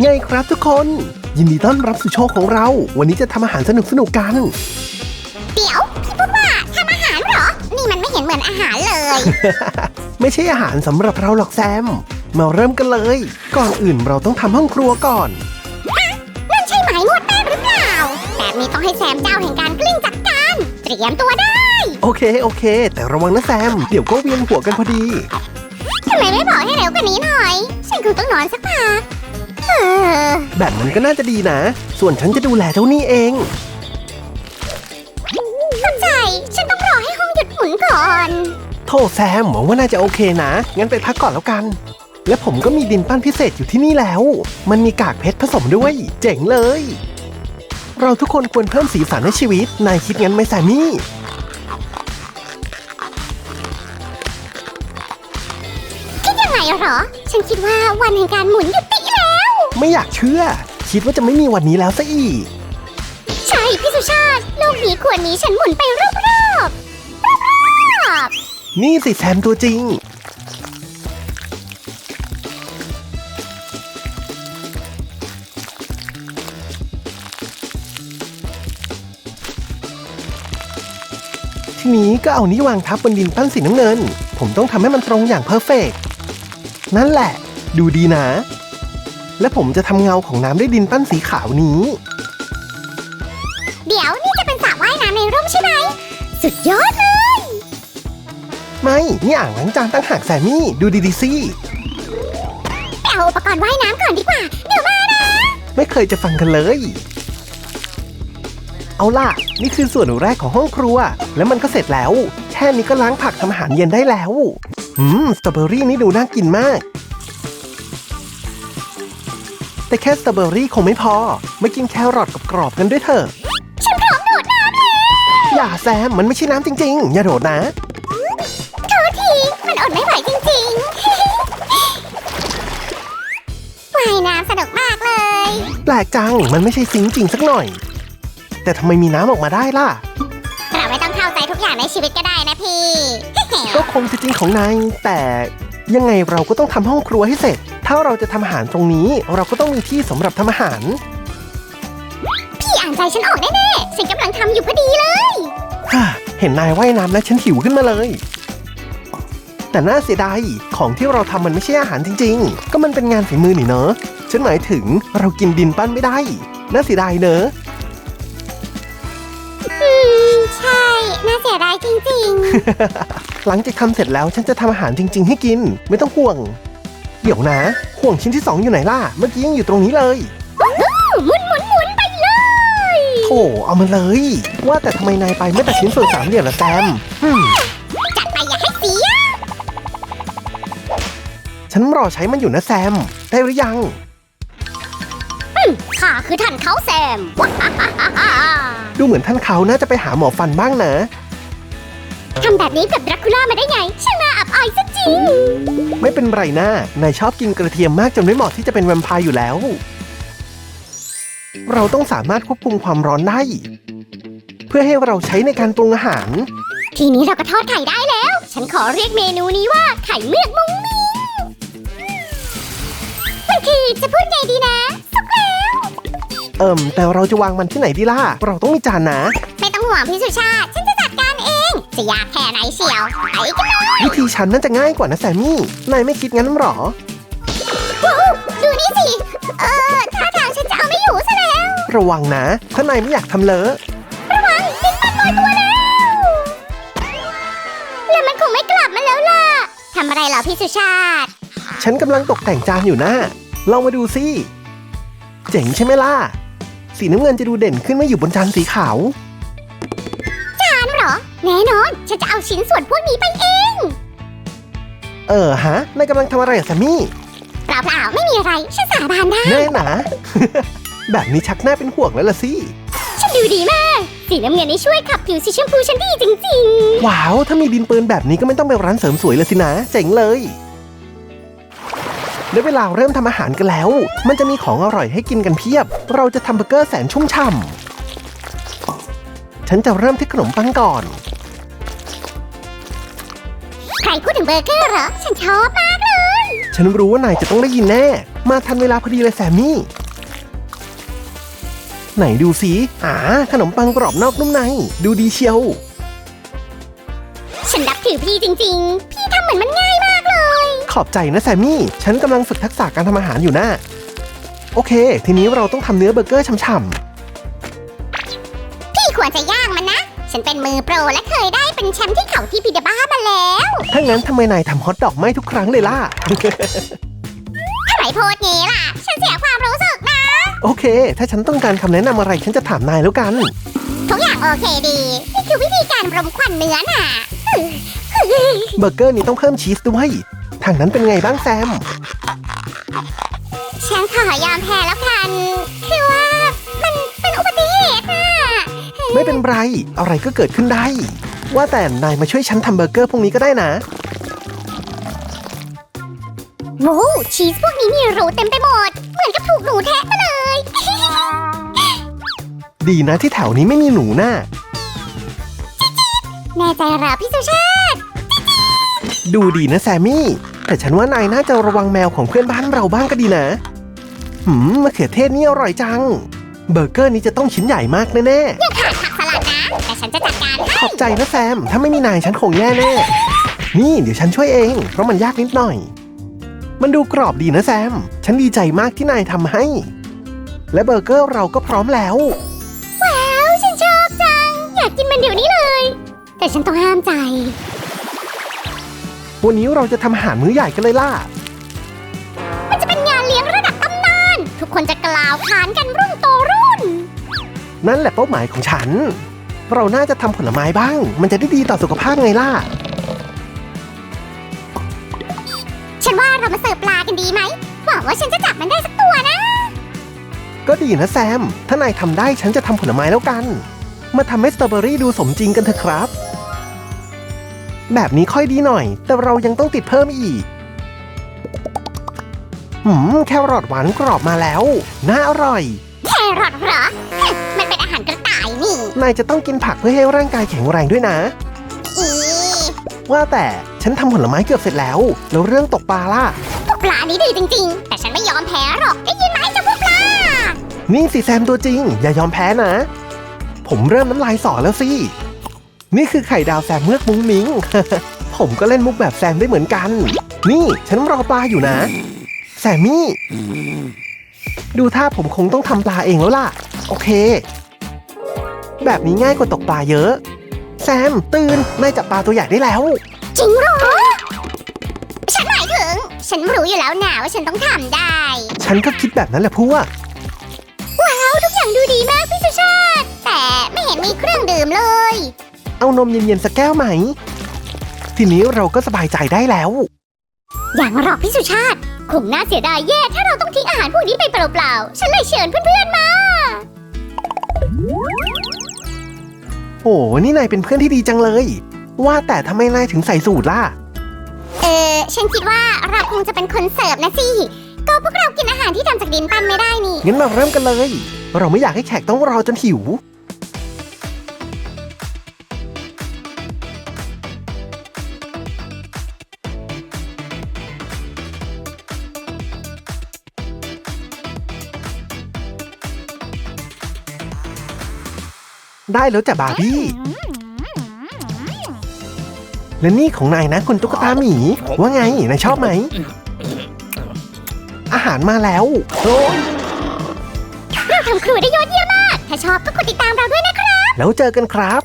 ไงครับทุกคน ยินดีต้อนรับสู่โชว์ของเรา วันนี้จะทำอาหารสนุกๆกัน เดี๋ยวพี่พูดว่าทำอาหารเหรอ นี่มันไม่เห็นเหมือนอาหารเลย ไม่ใช่อาหารสำหรับเราหรอกแซม มาเริ่มกันเลย ก่อนอื่นเราต้องทำห้องครัวก่อนนั่นใช่ไหมนวดแป้งหรือเปล่า แบบนี้ต้องให้แซมเจ้าแห่งการกลิ้งจัดการ เตรียมตัวได้ โอเคโอเค แต่ระวังนะแซม เดี๋ยวก็เวียนหัวกันพอดี ทำไมไม่บอกให้เร็วกว่านี้หน่อย ฉันคงต้องนอนสักพักเออ แบบนั้นก็น่าจะดีนะ ส่วนฉันจะดูแลเจ้านี่เอง เข้าใจ ฉันต้องรอให้ห้องหยุดหมุนก่อน โทษแซมหวังว่าน่าจะโอเคนะ งั้นไปพักก่อนแล้วกัน และผมก็มีดินปั้นพิเศษอยู่ที่นี่แล้ว มันมีกากเพชรผสมด้วย เจ๋งเลย เราทุกคนควรเพิ่มสีสันให้ชีวิต นายคิดงั้นไหมแซมมี่ คิดยังไงเหรอ ฉันคิดว่าวันแห่งการหมุนหยุดติแล้ว ไม่อยากเชื่อ คิดว่าจะไม่มีวันนี้แล้วซะอีก ใช่พี่สุชาติโลกนี้ควรมีฉันหมุนไปรอบๆรอบนี่สิแซมตัวจริง ทีนี้ก็เอานี้วางทับบนดินปั้นสีน้ำเงิน ผมต้องทำให้มันตรงอย่างเพอร์เฟกต์นั่นแหละ ดูดีนะ และผมจะทำเงาของน้ำด้วยดินปั้นสีขาวนี้ๆเดี๋ยวนี่จะเป็นสระว่ายน้ำในร่มใช่ไหม สุดยอดเลย ไม่ นี่อ่างล้างจานตั้งหากแซมมี่ ดูดีๆสิไปเอาอุปกรณ์ว่ายน้ำก่อนดีกว่า เดี๋ยวมานะ ไม่เคยจะฟังกันเลย เอาล่ะ นี่คือส่วนแรกของห้องครัว แล้วมันก็เสร็จแล้ว แค่นี้ก็ล้างผักทำอาหารเย็นได้แล้ว อืม สตรอเบอรี่นี่ดูน่ากินมาก แต่แค่สตรอเบอรี่คงไม่พอ มากินแครอทกับกรอบๆกันด้วยเถอะ ฉันพร้อมโดดน้ำแล้วอย่าแซม มันไม่ใช่น้ำจริง ๆ อย่าโดดนะโทษที มันอดไม่ไหวจริงๆ ว่ายน้ำสนุกมากเลย แปลกจัง มันไม่ใช่ซิงค์จริงสักหน่อย แต่ทำไมมีน้ำออกมาได้ล่ะ เราไม่ต้องเข้าใจทุกอย่างในชีวิตก็ได้นะพี่ ก็คงจะจริงของนายแต่ยังไงเราก็ต้องทำห้องครัวให้เสร็จ ถ้าเราจะทำอาหารตรงนี้ เราก็ต้องมีที่สำหรับทำอาหาร พี่อ่านใจฉันออกแน่ๆฉันกำลังทำอยู่พอดีเลย ฮ่าเห็นนายว่ายน้ำแล้วฉันหิวขึ้นมาเลย แต่น่าเสียดายของที่เราทำมันไม่ใช่อาหารจริง ๆ ก็มันเป็นงานฝีมือนี่เนอะฉันหมายถึงเรากินดินปั้นไม่ได้ น่าเสียดายเนอะอืม ใช่ น่าเสียดายจริงหลังจากทำเสร็จแล้วฉันจะทำอาหารจริง ๆ ให้กิน ไม่ต้องห่วง เดี๋ยวนะ ห่วงชิ้นที่สองอยู่ไหนล่ะ เมื่อกี้ยังอยู่ตรงนี้เลยๆหมุนหมุนหมุนไปเลยโถเอามาเลย ว่าแต่ทำไมนายไปไม่ตัดชิ้นส่วนสามเหลี่ยมล่ะแซมฮึมจัดไปอย่าให้เสีย ฉันรอใช้มันอยู่นะแซม ได้หรือยังข้าคือท่านเขาแซมว้าฮ่าฮ่าฮ่าฮ่าดูเหมือนท่านเขาน่าจะไปหาหมอฟันบ้างนะทำแบบนี้กับดราคูล่ามาได้ไงช่างน่ ไม่เป็นไรนะนายชอบกินกระเทียมมากจนไม่เหมาะที่จะเป็นแวมไพร์อยู่แล้ว เราต้องสามารถควบคุมความร้อนได้ เพื่อให้เราใช้ในการปรุงอาหาร ทีนี้เราก็ทอดไข่ได้แล้ว ฉันขอเรียกเมนูนี้ว่าไข่เมือกมุ้งมิ้งมันคือจะพูดไงดีนะสุกแล้ว เอิ่มแต่เราจะวางมันที่ไหนดีล่ะ เราต้องมีจานนะ ไม่ต้องห่วงพี่สุชาติฉันจะ จัดการเองจะยากแค่ไหนเชียวไปกันเลยวิธีฉันน่าจะง่ายกว่านะแซมมี่ นายไม่คิดงั้นหรอ ว้าวดูนี่สิ เออท่าทางฉันจะเอาไม่อยู่ซะแล้ว ระวังนะ ถ้านายไม่อยากทำเลอะ ระวังดินปันลอยตัวแล้ว แล้วมันคงไม่กลับมาแล้วล่ะทำอะไรเหรอพี่สุชาติ ฉันกำลังตกแต่งจานอยู่นะลองมาดูสิเจ๋งใช่ไหมล่ะ สีน้ำเงินจะดูเด่นขึ้นเมื่ออยู่บนจานสีขาวจานเหรอ แน่นอน ฉันจะเอาชิ้นส่วนพวกนี้ไปเอง เออฮะนายกำลังทำอะไรอะแซมมี่ เปล่าๆไม่มีอะไร ฉันสาบานได้ แน่นะแบบนี้ชักหน้าเป็นห่วงแล้วล่ะสิ ฉันดูดีมาก สีน้ำเงินนี่ช่วยขับผิวสีชมพูฉันดีจริงว้าว ถ้ามีดินปืนแบบนี้ก็ไม่ต้องไปร้านเสริมสวยเลยสินะ เจ๋งเลย ได้เวลาเริ่มทำอาหารกันแล้ว มันจะมีของอร่อยให้กินกันเพียบ เราจะทำเบอร์เกอร์แสนชุ่มฉ่ำ ฉันจะเริ่มที่ขนมปังก่อน งเบอร์เกอร์เหรอ ฉันชอบมากเลย ฉันรู้ว่านายจะต้องได้ยินแน่ มาทันเวลาพอดีเลยแซมมี่ ไหนดูสิอ่าขนมปังกรอบนอกนุ่มใน ดูดีเชียว ฉันนับถือพี่จริง ๆ พี่ทำเหมือนมันง่ายมากเลย ขอบใจนะแซมมี่ ฉันกำลังฝึกทักษะการทำอาหารอยู่นะ โอเค ทีนี้เราต้องทำเนื้อเบอร์เกอร์ฉ่ำพี่ควรจะย่างมันนะ ฉันเป็นมือโปรและเคยได้เป็นแชมป์ที่เขาที่พิดาบ้ามาแล้วๆถ้างั้นทำไมนายทำฮอทดอกไหม้ทุกครั้งเลยล่ะ ใครโพสต์งี้ล่ะ ฉันเสียความรู้สึกนะ โอเค ถ้าฉันต้องการคำแนะนำอะไรฉันจะถามนายแล้วกัน ทุกอย่างโอเคดี นี่คือวิธีการรมควันเนื้อน่ะ เบอร์เกอร์นี้ต้องเพิ่มชีสด้วย ทางนั้นเป็นไงบ้างแซม ฉันขอยอมแพ้แล้วกัน คือ ไม่เป็นไร อะไรก็เกิดขึ้นได้ ว่าแต่นายมาช่วยฉันทำเบอร์เกอร์พวกนี้ก็ได้นะโว้วชีสพวกนี้มีรูเต็มไปหมด เหมือนกับถูกหนูแทะมาเลย ดีนะที่แถวนี้ไม่มีหนูน่ะแน่ใจเหรอพี่สุชาติ ดูดีนะแซมมี่ แต่ฉันว่านายน่าจะระวังแมวของเพื่อนบ้านเราบ้างก็ดีนะหืมมะเขือเทศนี่อร่อยจัง เบอร์เกอร์นี้จะต้องชิ้นใหญ่มากแน่อ ฉันจะจัดการให้ๆขอบใจนะแซม ถ้าไม่มีนายฉันคงแย่แน่ นี่เดี๋ยวฉันช่วยเอง เพราะมันยากนิดหน่อย มันดูกรอบดีนะแซม ฉันดีใจมากที่นายทำให้ และเบอร์เกอร์เราก็พร้อมแล้ว ว้าว ฉันชอบจัง อยากกินมันเดี๋ยวนี้เลย แต่ฉันต้องห้ามใจ วันนี้เราจะทำอาหารมื้อใหญ่กันเลยล่ะ มันจะเป็นงานเลี้ยงระดับตำนาน ทุกคนจะกล่าวขานกันรุ่นโตรุ่น นั่นแหละเป้าหมายของฉัน เราน่าจะทำผลไม้บ้าง มันจะได้ดีต่อสุขภาพไงล่ะ ฉันว่าเรามาเสิร์ฟปลากันดีไหมหวังว่าฉันจะจับมันได้สักตัวนะ ก็ดีนะแซม ถ้านายทำได้ฉันจะทำผลไม้แล้วกัน มาทำให้สตรอเบอรี่ดูสมจริงกันเถอะครับ แบบนี้ค่อยดีหน่อย แต่เรายังต้องติดเพิ่มอีกหืมแครอทหวานกรอบมาแล้ว น่าอร่อย แครอทเหรอ นี่นายจะต้องกินผักเพื่อให้ร่างกายแข็งแรงด้วยนะอีว่าแต่ฉันทำผลไม้เกือบเสร็จแล้ว แล้วเรื่องตกปลาล่ะ พวกปลานี้ดีจริง ๆ แต่ฉันไม่ยอมแพ้หรอก ได้ยินไหมเจ้าพวกปลา นี่สิแซมตัวจริง อย่ายอมแพ้นะ ผมเริ่มน้ำลายสอแล้วสิ นี่คือไข่ดาวแซมเมือกมุ้งมิ้งผมก็เล่นมุกแบบแซมได้เหมือนกัน นี่ฉันรอปลาอยู่นะ แซมมี่ ดูท่าผมคงต้องทำปลาเองแล้วล่ะ โอเค แบบนี้ง่ายกว่าตกปลาเยอะ แซม ตื่นนายจับปลาตัวใหญ่ได้แล้ว จริงเหรอ ฉันหมายถึง ฉันรู้อยู่แล้วนะว่าฉันต้องทำได้ ฉันก็คิดแบบนั้นแหละพวก ว้าวทุกอย่างดูดีมากพี่สุชาติ แต่ไม่เห็นมีเครื่องดื่มเลย เอานมเย็นๆสักแก้วไหม ทีนี้เราก็สบายใจได้แล้ว อย่างหรอกพี่สุชาติ คงน่าเสียดายแย่ถ้าเราต้องทิ้งอาหารพวกนี้ไปเปล่าๆ ฉันเลยเชิญเพื่อนๆมา โอ้นี่นายเป็นเพื่อนที่ดีจังเลย ว่าแต่ทำไมนายถึงใส่สูตรล่ะ เออฉันคิดว่าเราคงจะเป็นคนเสิร์ฟนะสิ ก็พวกเรากินอาหารที่ทำจากดินปั้นไม่ได้นี่ งั้นมาเริ่มกันเลย เราไม่อยากให้แขกต้องรอจนหิว ได้แล้วจ้ะบาร์บี้ และนี่ของนายนะคุณตุ๊กตาหมี ว่าไงนายชอบไหม อาหารมาแล้วโอ้ยเราทำครัวได้ยอดเยี่ยมมาก ถ้าชอบก็กดติดตามเราด้วยนะครับ แล้วเจอกันครับ